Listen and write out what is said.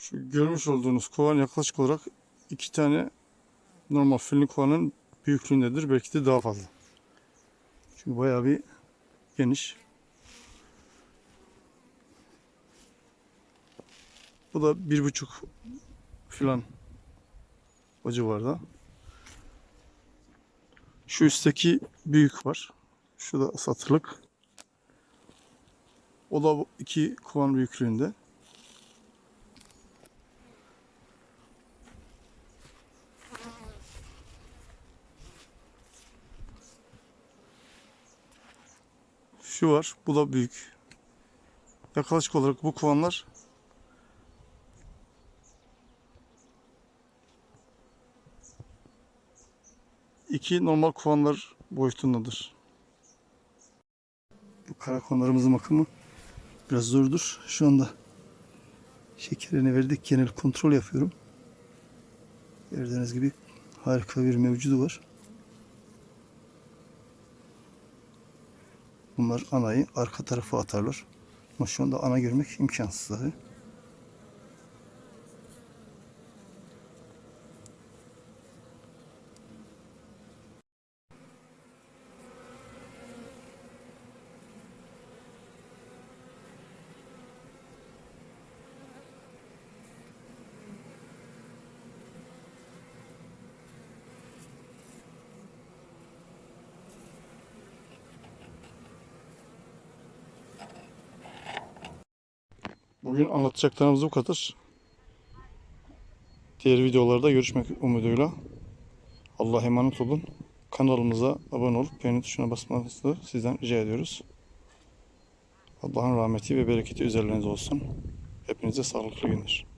Şu görmüş olduğunuz kovan yaklaşık olarak iki tane normal filin kovanın büyüklüğündedir. Belki de daha fazla. Çünkü bayağı bir geniş. Bu da bir buçuk filan o civarda. Şu üstteki büyük var. Şu da satırlık. O da iki kovan büyüklüğünde. Şu var. Bu da büyük. Yaklaşık olarak bu kovanlar iki normal kovanlar boyutundadır. Bu karakonlarımızın bakımı biraz zordur. Şu anda şekerini verdik. Genel kontrol yapıyorum. Gördüğünüz gibi harika bir mevcudu var. Bunlar anayı arka tarafa atarlar. Ama şu anda ana görmek imkansız tabii. Bugün anlatacaklarımız bu kadar. Diğer videolarda görüşmek umuduyla. Allah'a emanet olun. Kanalımıza abone olup beğeni tuşuna basmanızı sizden rica ediyoruz. Allah'ın rahmeti ve bereketi üzerlerinize olsun. Hepinize sağlıklı günler.